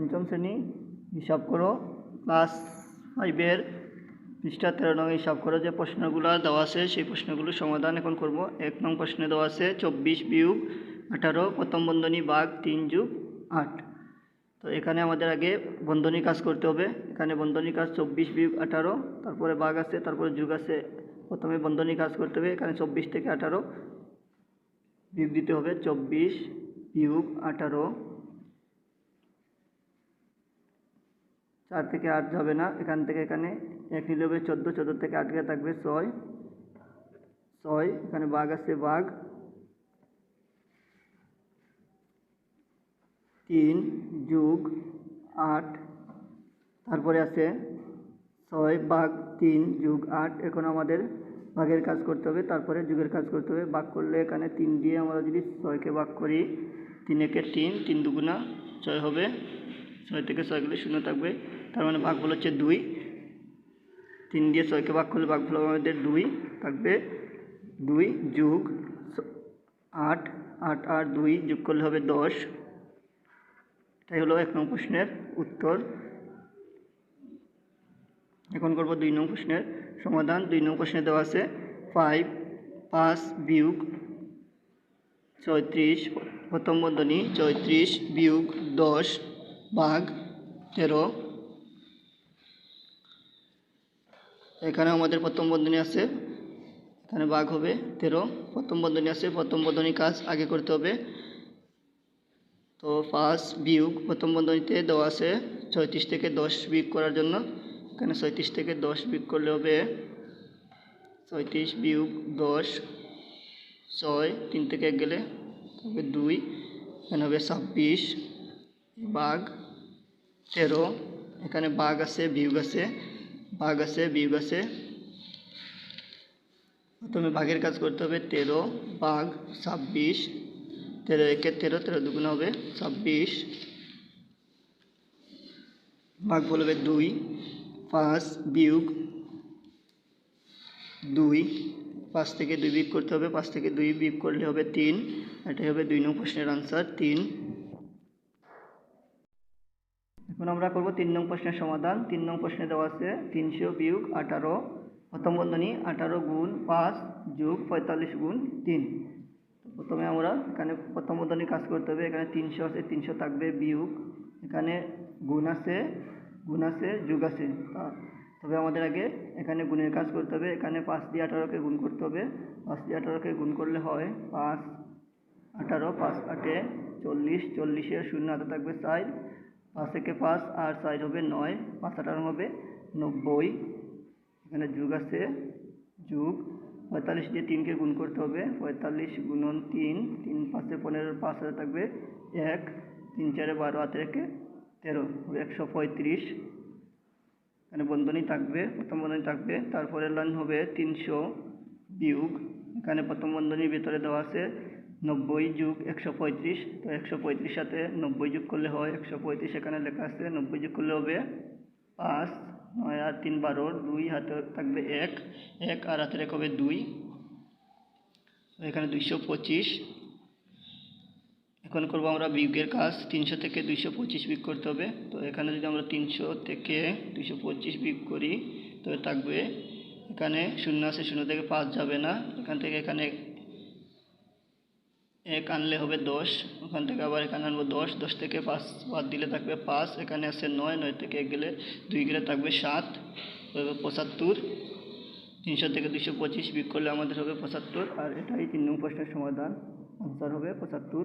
পঞ্চম শ্রেণি, হিসাব করো ক্লাস ফাইভের পৃষ্ঠা তেরো নং হিসাব করো যে প্রশ্নগুলো দেওয়া আছে, সেই প্রশ্নগুলোর সমাধান এখন করব। এক নং প্রশ্নে দেওয়া আছে, চব্বিশ বিয়োগ আঠারো, প্রথম বন্ধনী বাঘ তিন যুগ আট। তো এখানে আমাদের আগে বন্ধনী কাজ করতে হবে। এখানে বন্ধনী কাজ চব্বিশ বিয়োগ আঠারো, তারপরে বাঘ আছে, তারপরে যুগ আছে। প্রথমে বন্ধনী কাজ করতে হবে, এখানে চব্বিশ থেকে আঠারো বিয়োগ দিতে হবে, চব্বিশ বিয়োগ আঠারো। চার থেকে আট যাবে না, এখান থেকে এখানে এক নিলে চোদ্দ চোদ্দ থেকে আটকে থাকবে ছয়। ছয়, এখানে বাঘ আছে, বাঘ। তিন, যুগ, আট। তারপরে আছে ছয়, বাঘ, তিন, যুগ, আট। এখন আমাদের ভাগের কাজ করতে হবে, তারপরে যুগের কাজ করতে হবে। ভাগ করলে এখানে তিন দিয়ে আমরা যদি ছয়কে ভাগ করি, তিন একে তিন তিন দুগুণা ছয় হবে। ছয় থেকে ছয় গেলে শূন্য থাকবে। তার মানে ভাগফল হচ্ছে দুই। তিন দিয়ে ছয়কে ভাগ করলে ভাগফল আমাদের দুই, থাকবে দুই যুগ আট আট আর দুই যোগ করলে হবে দশ। তাই হলো এক নং প্রশ্নের উত্তর। এখন করব দুই নং প্রশ্নের সমাধান। দুই নং প্রশ্নে দেওয়া আছে ফাইভ পাঁচ, বিয়োগ চৌত্রিশ প্রথম বন্ধনী চৌত্রিশ বিয়োগ দশ ভাগ তেরো। এখানে আমাদের প্রথম বন্ধনী আছে। এখানে বাঘ হবে তেরো। প্রথম বন্ধনী আছে, প্রথম বন্ধনী কাজ আগে করতে হবে। তো পাঁচ বিয়োগ প্রথম বন্ধনীতে দেওয়া আছে ছয়ত্রিশ থেকে দশ বিয়োগ করার জন্য। এখানে ছয়ত্রিশ থেকে দশ বিয়োগ করলে হবে ছয়ত্রিশ বিয়োগ দশ। ছয়, তিন থেকে এক গেলে হবে দুই। এখানে হবে ছাব্বিশ। বাঘ তেরো। এখানে বাঘ আছে, বিয়োগ আছে। বাঘ আছে বিয়োগ আছে প্রথমে বাঘের কাজ করতে হবে তেরো বাঘ ছাব্বিশ। তেরো একে তেরো তেরো দুগুণ হবে ছাব্বিশ। ভাগ বলবে দুই, পাঁচ বিয়োগ দুই। পাঁচ থেকে দুই বিয়োগ করতে হবে, পাঁচ থেকে দুই বিয়োগ করলে হবে তিন। এটাই হবে দুই নং প্রশ্নের আনসার তিন। এখন আমরা করব তিন নং প্রশ্নের সমাধান। তিন নং প্রশ্নে দেওয়া আছে তিনশো বিয়োগ আঠারো। প্রথম বন্ধনী আঠারো গুণ পাঁচ যোগ পঁয়তাল্লিশ গুণ তিন। প্রথমে আমরা এখানে প্রথম বন্ধনী কাজ করতে হবে। এখানে তিনশো আছে, তিনশো থাকবে বিয়োগ। এখানে গুণ আছে গুণ আছে, যোগ আছে। তবে আমাদের আগে এখানে গুণের কাজ করতে হবে। এখানে পাঁচ দিয়ে আঠারোকে গুণ করতে হবে। পাঁচ দিয়ে আঠারোকে গুণ করলে হয় পাঁচ আঠারো, পাঁচ আটে চল্লিশ চল্লিশে শূন্য হাতে থাকবে চার। পাঁচ থেকে পাঁচ আর চার হবে নয়, পাঁচ আঠারো হবে নব্বই। এখানে যুগ আছে, যুগ। পঁয়তাল্লিশ দিয়ে তিনকে গুণ করতে হবে, পঁয়তাল্লিশ গুণন তিন তিন পাঁচে পনেরো, পাঁচ হাজার থাকবে এক, তিন চারে বারো হাতে রেখে তেরো, হবে একশো পঁয়ত্রিশ। এখানে বন্ধনী থাকবে, প্রথম বন্ধনী থাকবে তারপরে লাইন হবে তিনশো বিয়োগ। এখানে প্রথম বন্ধনীর ভিতরে দেওয়া আছে নব্বই যুগ একশো পঁয়ত্রিশ, তো একশো পঁয়ত্রিশ সাথে নব্বই যোগ করলে হয় একশো পঁয়ত্রিশ, এখানে লেখা আছে নব্বই যোগ করলে হবে পাঁচ, নয় আর তিন বারোর দুই হাতে থাকবে এক এক আর হাতে রেখে হবে দুই। এখানে দুইশো পঁচিশ। এখন করব আমরা বিয়োগের কাজ, তিনশো থেকে দুইশো পঁচিশ বিয়োগ করতে হবে। তো এখানে যদি আমরা তিনশো থেকে দুইশো পঁচিশ বিয়োগ করি তবে থাকবে, এখানে শূন্য আছে, শূন্য থেকে পাঁচ যাবে না। এখান থেকে এখানে এক আনলে হবে দশ, ওখান থেকে আবার এখানে আনব দশ দশ থেকে পাঁচ বাদ দিলে থাকবে পাঁচ, এখানে আছে নয় নয় থেকে এক গেলে দুই গেলে থাকবে সাত, হবে পঁচাত্তর। তিনশো থেকে দুশো পঁচিশ বিক করলে আমাদের হবে পঁচাত্তর, আর এটাই তিন নম্বর প্রশ্নের সমাধান। আনসার হবে পঁচাত্তর।